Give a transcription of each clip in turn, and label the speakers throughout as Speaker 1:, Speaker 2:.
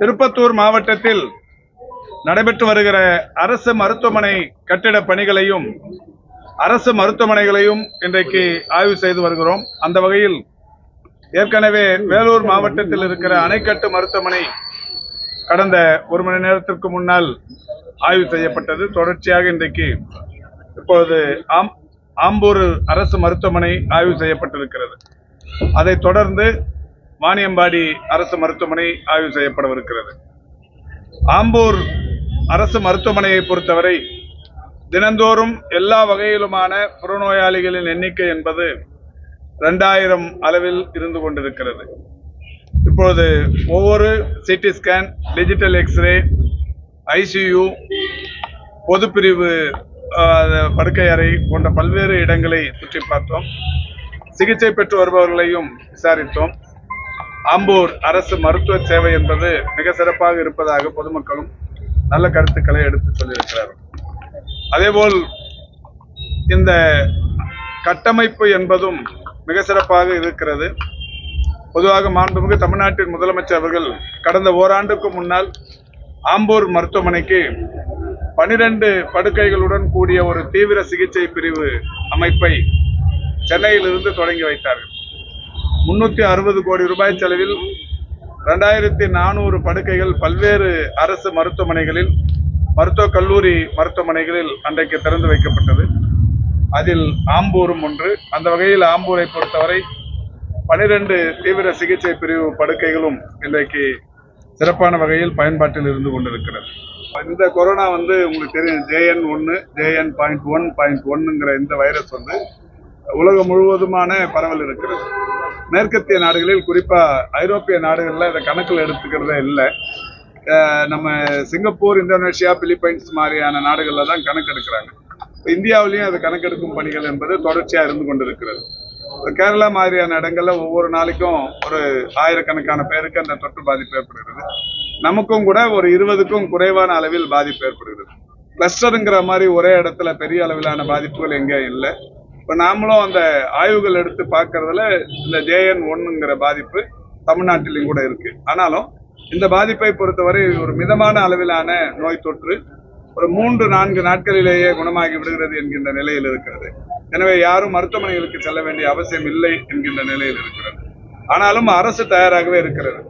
Speaker 1: திருப்பத்தூர் மாவட்டத்தில் நடைபெற்று வருகிற அரசு மருத்துவமனை கட்டிட பணிகளையும் அரசு மருத்துவமனைகளையும் இன்றைக்கு ஆய்வு செய்து வருகிறோம். அந்த வகையில் ஏற்கனவே வேலூர் மாவட்டத்தில் இருக்கிற அணைக்கட்டு மருத்துவமனை கடந்த ஒரு மணி நேரத்திற்கு முன்னால் ஆய்வு செய்யப்பட்டது. தொடர்ச்சியாக இன்றைக்கு இப்போது ஆம் ஆம்பூர் அரசு மருத்துவமனை ஆய்வு செய்யப்பட்டிருக்கிறது. அதைத் தொடர்ந்து வாணியம்பாடி அரசு மருத்துவமனை ஆய்வு செய்யப்படவிருக்கிறது. ஆம்பூர் அரசு மருத்துவமனையை பொறுத்தவரை தினந்தோறும் எல்லா வகையிலுமான புறநோயாளிகளின் எண்ணிக்கை என்பது ரெண்டாயிரம் அளவில் இருந்து கொண்டிருக்கிறது. இப்பொழுது ஒவ்வொரு CT scan digital X-ray ICU பொதுப்பிரிவு படுக்கை அறை போன்ற பல்வேறு இடங்களை சுற்றி பார்த்தோம். சிகிச்சை பெற்று வருபவர்களையும் விசாரித்தோம். ஆம்பூர் அரசு மருத்துவ சேவை என்பது மிக சிறப்பாக இருப்பதாக பொதுமக்களும் நல்ல கருத்துக்களை எடுத்து சொல்லியிருக்கிறார்கள். அதேபோல் இந்த கட்டமைப்பு என்பதும் மிக சிறப்பாக இருக்கிறது. பொதுவாக மாண்புமிகு தமிழ்நாட்டின் முதலமைச்சர் அவர்கள் கடந்த ஓராண்டுக்கு முன்னால் ஆம்பூர் மருத்துவமனைக்கு பனிரெண்டு படுக்கைகளுடன் கூடிய ஒரு தீவிர சிகிச்சை பிரிவு அமைப்பை சென்னையிலிருந்து தொடங்கி வைத்தார்கள். முன்னூத்தி அறுபது கோடி ரூபாய் செலவில் ரெண்டாயிரத்தி நானூறு படுக்கைகள் பல்வேறு அரசு மருத்துவமனைகளில் மருத்துவக் கல்லூரி மருத்துவமனைகளில் அன்றைக்கு திறந்து வைக்கப்பட்டது. அதில் ஆம்பூரும் ஒன்று. அந்த வகையில் ஆம்பூரை பொறுத்தவரை பனிரெண்டு தீவிர சிகிச்சை பிரிவு படுக்கைகளும் இன்றைக்கு சிறப்பான வகையில் பயன்பாட்டில் இருந்து கொண்டிருக்கிறது. இந்த கொரோனா வந்து உங்களுக்கு தெரியும் ஜேஎன் ஒன்று ஜேஎன் பாயிண்ட் ஒன் பாயிண்ட் ஒன்னுங்கிற இந்த வைரஸ் வந்து உலகம் முழுவதுமான பரவல் இருக்கிறது. மேற்கத்திய நாடுகளில் குறிப்பா ஐரோப்பிய நாடுகளில் இதை கணக்கில் எடுத்துக்கிறதே இல்லை. நம்ம சிங்கப்பூர் இந்தோனேஷியா பிலிப்பைன்ஸ் மாதிரியான நாடுகளில் தான் கணக்கெடுக்கிறாங்க. இந்தியாவிலையும் அது கணக்கெடுக்கும் பணிகள் என்பது தொடர்ச்சியா இருந்து கொண்டிருக்கிறது. இப்ப கேரளா மாதிரியான இடங்கள்ல ஒவ்வொரு நாளைக்கும் ஒரு ஆயிரக்கணக்கான பேருக்கு அந்த தொற்று பாதிப்பு ஏற்படுகிறது. நமக்கும் கூட ஒரு இருபதுக்கும் குறைவான அளவில் பாதிப்பு ஏற்படுகிறது. கிளஸ்டருங்கிற மாதிரி ஒரே இடத்துல பெரிய அளவிலான பாதிப்புகள் எங்கேயும் இல்லை. இப்ப நாமளும் அந்த ஆய்வுகள் எடுத்து பார்க்கறதுல இந்த ஜேஎன் ஒன்னுங்கிற பாதிப்பு தமிழ்நாட்டிலும் கூட இருக்கு. ஆனாலும் இந்த பாதிப்பை பொறுத்தவரை ஒரு மிதமான அளவிலான நோய் தொற்று ஒரு மூன்று நான்கு நாட்களிலேயே குணமாகி விடுகிறது என்கின்ற நிலையில் இருக்கிறது. எனவே யாரும் மருத்துவமனைகளுக்கு செல்ல வேண்டிய அவசியம் இல்லை என்கின்ற நிலையில் இருக்கிறது. ஆனாலும் அரசு தயாராகவே இருக்கிறது.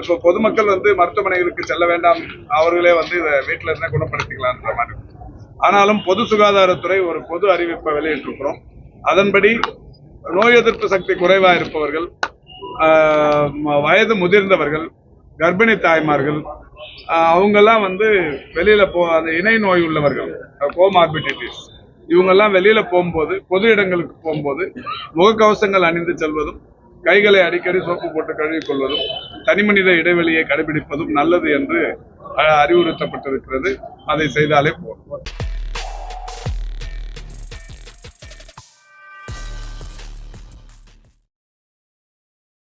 Speaker 1: இப்போ பொதுமக்கள் வந்து மருத்துவமனைகளுக்கு செல்ல வேண்டாம் அவர்களே வந்து இதை வீட்டில இருந்தே குணப்படுத்திக்கலாம்ன்ற மாதிரி. ஆனாலும் பொது சுகாதாரத்துறை ஒரு பொது அறிவிப்பை வெளியிட்டிருக்கிறோம். அதன்படி நோய் எதிர்ப்பு சக்தி குறைவா இருப்பவர்கள் வயது முதிர்ந்தவர்கள் கர்ப்பிணி தாய்மார்கள் அவங்கெல்லாம் வந்து வெளியில போ அந்த இணை நோய் உள்ளவர்கள் கோமார்பிடிட்டிஸ் இவங்கெல்லாம் வெளியில போகும்போது பொது இடங்களுக்கு போகும்போது முகக்கவசங்கள் அணிந்து செல்வதும் கைகளை அடிக்கடி சோப்பு போட்டு கழுவிக்கொள்வதும் தனிமனித இடைவெளியை கடைபிடிப்பதும் நல்லது என்று அறிவுறுத்தப்பட்டிருக்கிறது. அதை செய்தாலே போதும்.